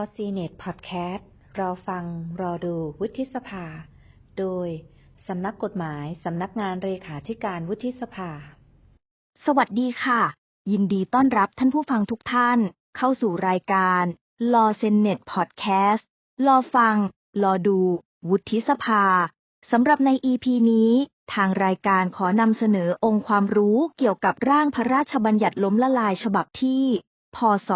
อซีเน็ตพอดแคสต์รอฟัง รอดูวุฒิสภา โดย สำนักกฎหมาย สำนักงานเลขาธิการวุฒิสภา สวัสดีค่ะ ยินดีต้อนรับท่านผู้ฟังทุกท่าน เข้าสู่รายการ Law Senate Podcast รอฟัง รอดู วุฒิสภาสำหรับใน EP นี้ ทางรายการขอนำเสนอองค์ความรู้เกี่ยวกับร่างพระราชบัญญัติล้มละลายฉบับที่ พศ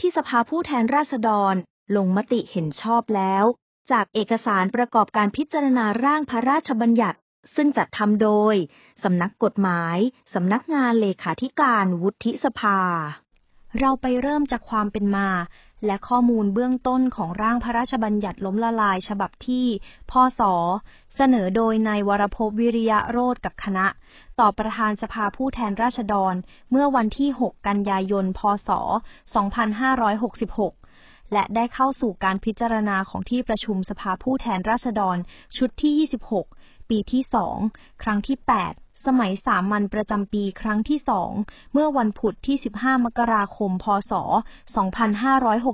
ที่สภาผู้แทนราษฎรลงมติเห็นชอบแล้ว จากเอกสารประกอบการพิจารณาร่างพระราชบัญญัติ ซึ่งจัดทำโดย สำนักกฎหมาย สำนักงานเลขาธิการวุฒิสภา เราไปเริ่มจากความเป็นมา และข้อมูลเบื้องต้นของร่างพระราชบัญญัติล้มละลายฉบับที่ พศ เสนอโดยนายวรพวิริยะโรธกับคณะ ต่อประธานสภาผู้แทนราษฎร เมื่อวันที่ 6 กันยายน พศ 2566และได้เข้าสู่การพิจารณาของที่ประชุมสภาผู้แทนราษฎร ชุดที่ 26 ปีที่ 2 ครั้งที่ 8 สมัยสามัญประจำปีครั้งที่2เมื่อวันพุธที่ 15 มกราคม พศ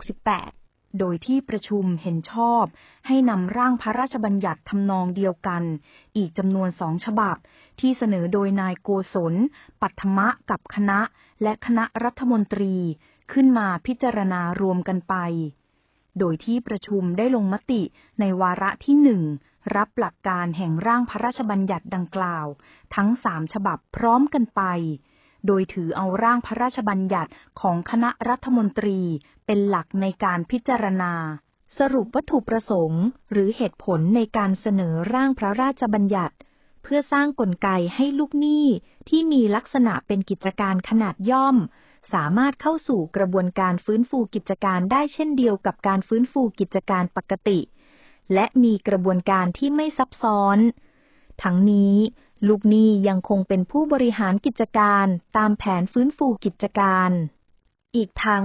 2568โดยที่ประชุมเห็นชอบ ให้นำร่างพระราชบัญญัติทำนองเดียวกัน อีกจำนวนสองฉบับ ที่เสนอโดยนายโกศล ปัทมะกับคณะ และคณะรัฐมนตรี ขึ้นมาพิจารณารวมกันไป โดยที่ประชุมได้ลงมติในวาระที่หนึ่งรับหลักการแห่งร่างพระราชบัญญัติดังกล่าว ทั้งสามฉบับพร้อมกันไป โดยถือเอาร่างพระราชบัญญัติของคณะรัฐมนตรีเป็นหลักในการพิจารณา สรุปวัตถุประสงค์ หรือเหตุผลในการเสนอร่างพระราชบัญญัติ เพื่อสร้างกลไกให้ลูกหนี้ที่มีลักษณะเป็นกิจการขนาดย่อม สามารถเข้าสู่กระบวนการฟื้นฟูกิจการได้เช่นเดียวกับการฟื้นฟูกิจการปกติ และมีกระบวนการที่ไม่ซับซ้อน ทั้งนี้ ลูกหนี้ยังคงเป็นผู้บริหารกิจการตามแผนฟื้นฟูกิจการ อีกทั้ง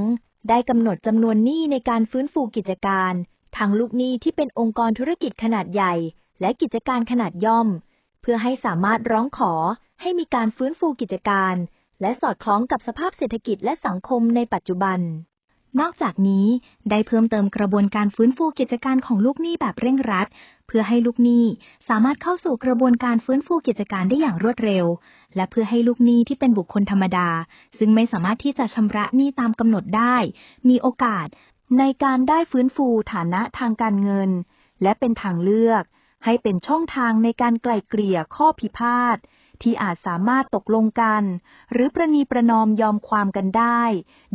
ได้กำหนดจำนวนหนี้ในการฟื้นฟูกิจการทั้งลูกหนี้ที่เป็นองค์กรธุรกิจขนาดใหญ่ และกิจการขนาดย่อม เพื่อให้สามารถร้องขอให้มีการฟื้นฟูกิจการ และสอดคล้องกับสภาพเศรษฐกิจและสังคมในปัจจุบัน นอกจากนี้ ได้เพิ่มเติมกระบวนการฟื้นฟูกิจการของลูกหนี้แบบเร่งรัด เพื่อให้ลูกหนี้สามารถเข้าสู่กระบวนการฟื้นฟูกิจการได้อย่างรวดเร็ว และเพื่อให้ลูกหนี้ที่เป็นบุคคลธรรมดา ซึ่งไม่สามารถที่จะชำระหนี้ตามกำหนดได้ มีโอกาสในการได้ฟื้นฟูฐานะทางการเงิน และเป็นทางเลือก ให้เป็นช่องทางในการไกล่เกลี่ยข้อพิพาท ที่อาจสามารถตกลงกัน หรือประนีประนอมยอมความกันได้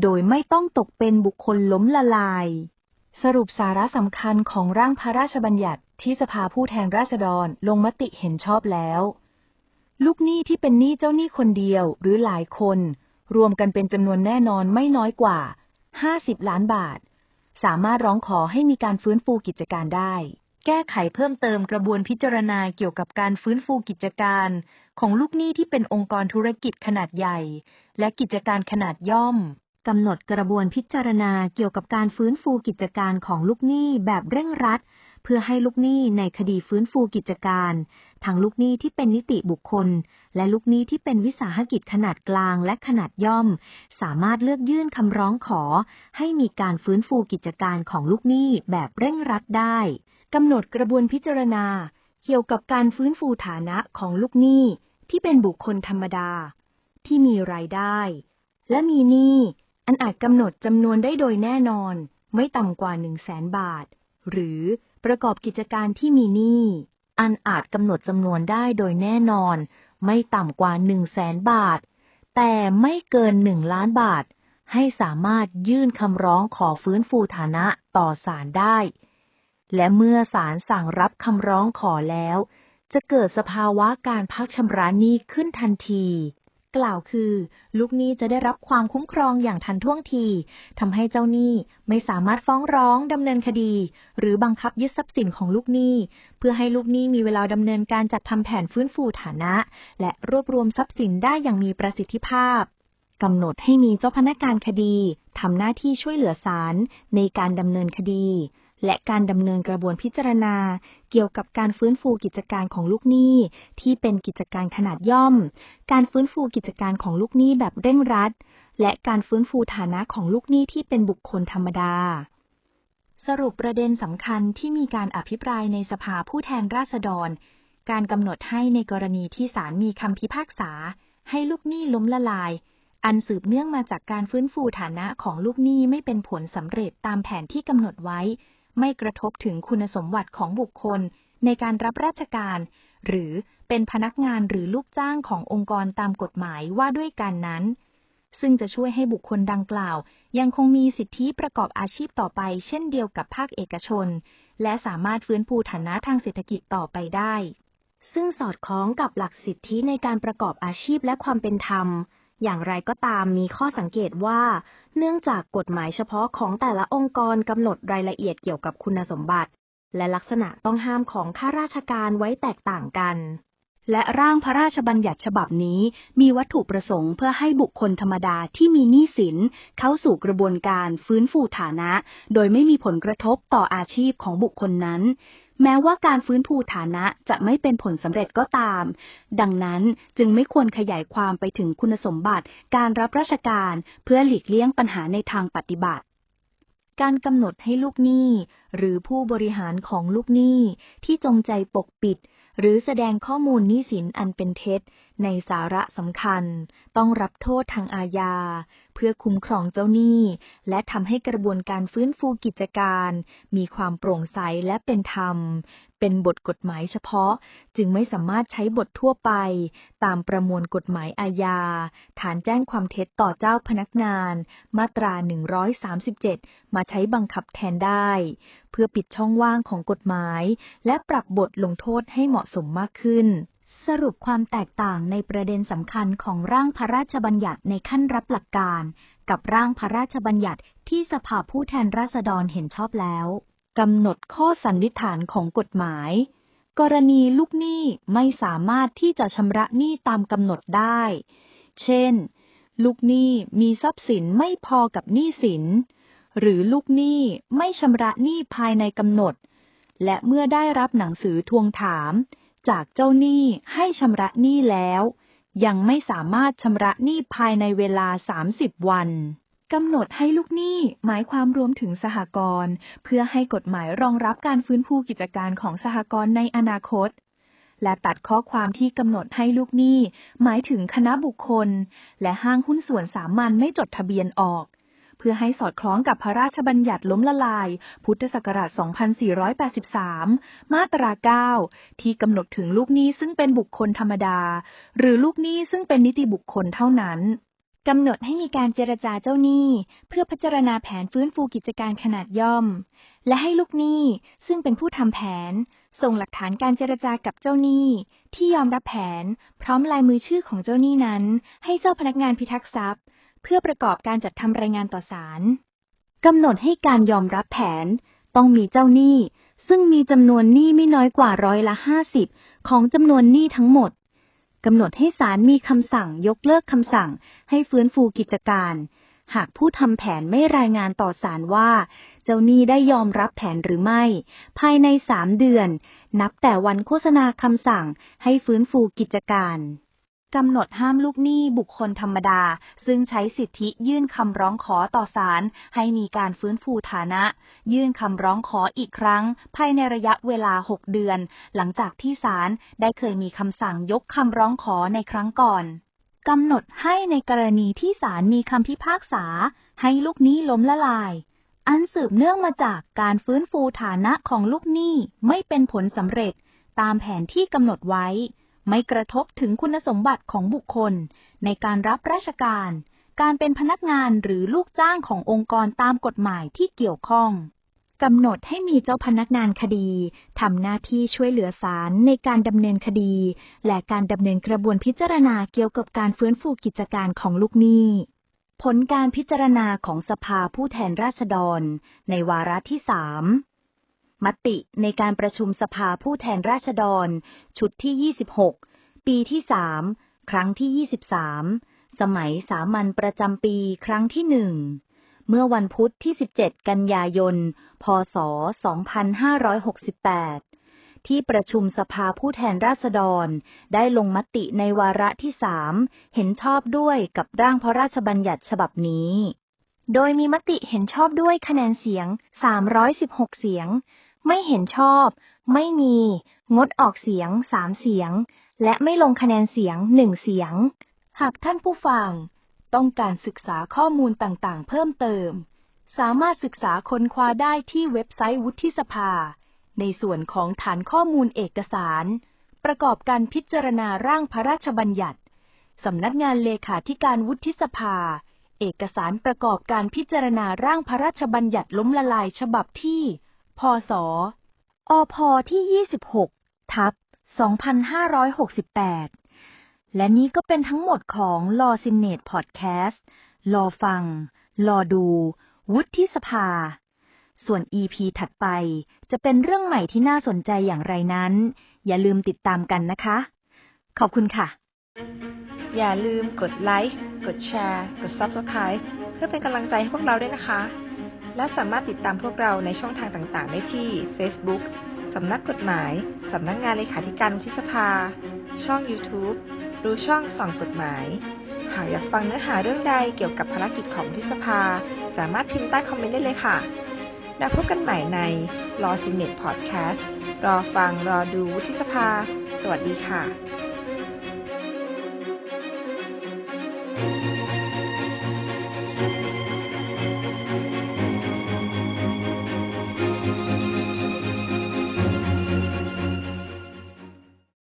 โดยไม่ต้องตกเป็นบุคคลล้มละลาย สรุปสาระสำคัญของร่างพระราชบัญญัติที่สภาผู้แทนราษฎรลงมติเห็นชอบแล้ว ลูกหนี้ที่เป็นหนี้เจ้าหนี้คนเดียวหรือหลายคน รวมกันเป็นจำนวนแน่นอนไม่น้อยกว่า 50 ล้านบาท สามารถร้องขอให้มีการฟื้นฟูกิจการได้แก้ไขเพิ่มเติมกระบวนพิจารณาเกี่ยวกับการฟื้นฟูกิจการ ของลูกหนี้ที่เป็นองค์กรธุรกิจขนาดใหญ่ และกิจการขนาดย่อมกำหนดกระบวนพิจารณาเกี่ยวกับการฟื้นฟูกิจการของลูกหนี้แบบเร่งรัด เพื่อให้ลูกหนี้ในคดีฟื้นฟูกิจการ ทั้งลูกหนี้ที่เป็นนิติบุคคล และลูกหนี้ที่เป็นวิสาหกิจขนาดกลางและขนาดย่อม สามารถเลือกยื่นคำร้องขอ ให้มีการฟื้นฟูกิจการของลูกหนี้แบบเร่งรัดได้กำหนดกระบวนพิจารณา เกี่ยวกับการฟื้นฟูฐานะของลูกหนี้ที่เป็นบุคคลธรรมดา ที่มีรายได้ และมีหนี้อันอาจกำหนดจำนวนได้โดยแน่นอน ไม่ต่ำกว่า1 0 0 0 0แสนบาท หรือประกอบกิจการที่มีหนี้อันอาจกำหนดจำนวนได้โดยแน่นอน ไม่ต่ำกว่า1 0 0 0 0แสนบาท แต่ไม่เกิน 1 ล้านบาท ให้สามารถยื่นคำร้องขอฟื้นฟูฐานะต่อศาลได้ และเมื่อศาลสั่งรับคำร้องขอแล้ว จะเกิดสภาวะการพักชำระหนี้ขึ้นทันที กล่าวคือ ลูกหนี้จะได้รับความคุ้มครองอย่างทันท่วงทีทำให้เจ้าหนี้ไม่สามารถฟ้องร้องดำเนินคดี หรือบังคับยึดทรัพย์สินของลูกหนี้ เพื่อให้ลูกหนี้มีเวลาดำเนินการจัดทำแผนฟื้นฟูฐานะ และรวบรวมทรัพย์สินได้อย่างมีประสิทธิภาพกำหนดให้มีเจ้าพนักงานคดีทำหน้าที่ช่วยเหลือศาลในการดำเนินคดี และการดำเนินกระบวนพิจารณา เกี่ยวกับการฟื้นฟูกิจการของลูกหนี้ที่เป็นกิจการขนาดย่อม การฟื้นฟูกิจการของลูกหนี้แบบเร่งรัด และการฟื้นฟูฐานะของลูกหนี้ที่เป็นบุคคลธรรมดา สรุปประเด็นสำคัญที่มีการอภิปรายในสภาผู้แทนราษฎร การกำหนดให้ในกรณีที่ศาลมีคำพิพากษา ให้ลูกหนี้ล้มละลายอันสืบเนื่องมาจากการฟื้นฟูฐานะของลูกหนี้ไม่เป็นผลสำเร็จตามแผนที่กำหนดไว้ ไม่กระทบถึงคุณสมบัติของบุคคลในการรับราชการ หรือเป็นพนักงานหรือลูกจ้างขององค์กรตามกฎหมายว่าด้วยกันนั้น ซึ่งจะช่วยให้บุคคลดังกล่าว ยังคงมีสิทธิประกอบอาชีพต่อไป เช่นเดียวกับภาคเอกชน และสามารถฟื้นฟูฐานะทางเศรษฐกิจต่อไปได้ ซึ่งสอดคล้องกับหลักสิทธิในการประกอบอาชีพและความเป็นธรรม อย่างไรก็ตามมีข้อสังเกตว่า เนื่องจากกฎหมายเฉพาะของแต่ละองค์กรกำหนดรายละเอียดเกี่ยวกับคุณสมบัติ และลักษณะต้องห้ามของข้าราชการไว้แตกต่างกัน และร่างพระราชบัญญัติฉบับนี้ มีวัตถุประสงค์เพื่อให้บุคคลธรรมดาที่มีหนี้สิน เข้าสู่กระบวนการฟื้นฟูฐานะ โดยไม่มีผลกระทบต่ออาชีพของบุคคลนั้น แม้ว่าการฟื้นฟูฐานะจะไม่เป็นผลสำเร็จก็ตาม ดังนั้นจึงไม่ควรขยายความไปถึงคุณสมบัติการรับราชการเพื่อหลีกเลี่ยงปัญหาในทางปฏิบัติการกำหนดให้ลูกหนี้ หรือผู้บริหารของลูกหนี้ที่จงใจปกปิด หรือแสดงข้อมูลหนี้สินอันเป็นเท็จ ในสาระสำคัญต้องรับโทษทางอาญา เพื่อคุ้มครองเจ้าหนี้ และทำให้กระบวนการฟื้นฟูกิจการ มีความโปร่งใสและเป็นธรรม เป็นบทกฎหมายเฉพาะ จึงไม่สามารถใช้บททั่วไป ตามประมวลกฎหมายอาญา ฐานแจ้งความเท็จต่อเจ้าพนักงาน มาตรา 137 มาใช้บังคับแทนได้ เพื่อปิดช่องว่างของกฎหมาย และปรับบทลงโทษให้เหมาะสมมากขึ้น สรุปความแตกต่างในประเด็นสำคัญของร่างพระราชบัญญัติในขั้นรับหลักการ กับร่างพระราชบัญญัติที่สภาผู้แทนราษฎรเห็นชอบแล้วกำหนดข้อสันนิษฐานของกฎหมาย กรณีลูกหนี้ไม่สามารถที่จะชำระหนี้ตามกำหนดได้ เช่น ลูกหนี้มีทรัพย์สินไม่พอกับหนี้สิน หรือลูกหนี้ไม่ชำระหนี้ภายในกำหนด และเมื่อได้รับหนังสือทวงถาม จากเจ้าหนี้ให้ชำระหนี้แล้ว ยังไม่สามารถชำระหนี้ภายในเวลา 30 วันกำหนดให้ลูกหนี้หมายความรวมถึงสหกรณ์เพื่อให้กฎหมายรองรับการฟื้นฟูกิจการของสหกรณ์ในอนาคต และตัดข้อความที่กำหนดให้ลูกหนี้ หมายถึงคณะบุคคล และห้างหุ้นส่วนสามัญไม่จดทะเบียนออก พื่อให้สอดคล้องกับพระราชบัญญัติล้มละลาย พุทธศักราช 2483 มาตรา 9 ที่กำหนดถึงลูกหนี้ซึ่งเป็นบุคคลธรรมดา หรือลูกหนี้ซึ่งเป็นนิติบุคคลเท่านั้นกำหนดให้มีการเจรจาเจ้าหนี้ เพื่อพิจารณาแผนฟื้นฟูกิจการขนาดย่อม และให้ลูกหนี้ซึ่งเป็นผู้ทำแผน ส่งหลักฐานการเจรจากับเจ้าหนี้ ที่ยอมรับแผน พร้อมลายมือชื่อของเจ้าหนี้นั้น ให้เจ้าพนักงานพิทักษ์ทรัพย์ เพื่อประกอบการจัดทำรายงานต่อศาลกำหนดให้การยอมรับแผนต้องมีเจ้าหนี้ ซึ่งมีจำนวนหนี้ไม่น้อยกว่าร้อยละห้าสิบของจำนวนหนี้ทั้งหมดกำหนดให้ศาลมีคำสั่งยกเลิกคำสั่งให้ฟื้นฟูกิจการ หากผู้ทำแผนไม่รายงานต่อศาลว่า เจ้าหนี้ได้ยอมรับแผนหรือไม่ ภายในสามเดือน นับแต่วันโฆษณาคำสั่งให้ฟื้นฟูกิจการ กำหนดห้ามลูกหนี้บุคคลธรรมดา ซึ่งใช้สิทธิยื่นคำร้องขอต่อศาลให้มีการฟื้นฟูฐานะ ยื่นคำร้องขออีกครั้ง ภายในระยะเวลา 6 เดือน หลังจากที่ศาลได้เคยมีคำสั่งยกคำร้องขอในครั้งก่อนกำหนดให้ในกรณีที่ศาลมีคำพิพากษา ให้ลูกหนี้ล้มละลาย อันสืบเนื่องมาจากการฟื้นฟูฐานะของลูกหนี้ไม่เป็นผลสำเร็จ ตามแผนที่กำหนดไว้ ไม่กระทบถึงคุณสมบัติของบุคคล ในการรับราชการ การเป็นพนักงานหรือลูกจ้างขององค์กรตามกฎหมายที่เกี่ยวข้องกำหนดให้มีเจ้าพนักงานคดีทำหน้าที่ช่วยเหลือศาลในการดำเนินคดี และการดำเนินกระบวนพิจารณาเกี่ยวกับการฟื้นฟูกิจการของลูกหนี้ ผลการพิจารณาของสภาผู้แทนราษฎร ในวาระที่สาม มติในการประชุมสภาผู้แทนราษฎร ชุดที่ 26 ปีที่ 3 ครั้งที่ 23 สมัยสามัญประจำปีครั้งที่หนึ่งเมื่อวันพุธที่ 17 กันยายน พศ 2568 ที่ประชุมสภาผู้แทนราษฎร ได้ลงมติในวาระที่สามเห็นชอบด้วยกับร่างพระราชบัญญัติฉบับนี้ โดยมีมติเห็นชอบด้วยคะแนนเสียง 316 เสียง ไม่เห็นชอบ ไม่มี งดออกเสียง3เสียง และไม่ลงคะแนนเสียง1เสียง หากท่านผู้ฟัง ต้องการศึกษาข้อมูลต่างๆ เพิ่มเติม สามารถศึกษาค้นคว้าได้ที่เว็บไซต์วุฒิสภา ในส่วนของฐานข้อมูลเอกสาร ประกอบการพิจารณาร่างพระราชบัญญัติสำนักงานเลขาธิการวุฒิสภา เอกสารประกอบการพิจารณาร่างพระราชบัญญัติล้มละลายฉบับที่ พศ อพที่ 26 ทับ 2568 และนี่ก็เป็นทั้งหมดของ Law s i n a t e Podcast รอฟัง รอดู วุฒิสภา ส่วน EP ถัดไปจะเป็นเรื่องใหม่ที่น่าสนใจอย่างไรนั้น อย่าลืมติดตามกันนะคะ ขอบคุณค่ะ อย่าลืมกดไลค์ กดแชร์ กด Subscribe เพื่อเป็นกำลังใจให้พวกเราด้วยนะคะ และสามารถติดตามพวกเราในช่องทางต่างๆ ได้ที่ Facebook สำนักกฎหมาย สำนักงานเลขาธิการวุฒิสภา ช่อง YouTube รือช่องส่องกฎหมาย หากอยากฟังเนื้อหาเรื่องใดเกี่ยวกับภารกิจของวุฒิสภา สามารถพิมพ์ใต้คอมเมนต์ได้เลยค่ะ แล้วพบกันใหม่ใน Law s i n e t Podcast รอฟังรอดูวุฒิสภา สวัสดีค่ะ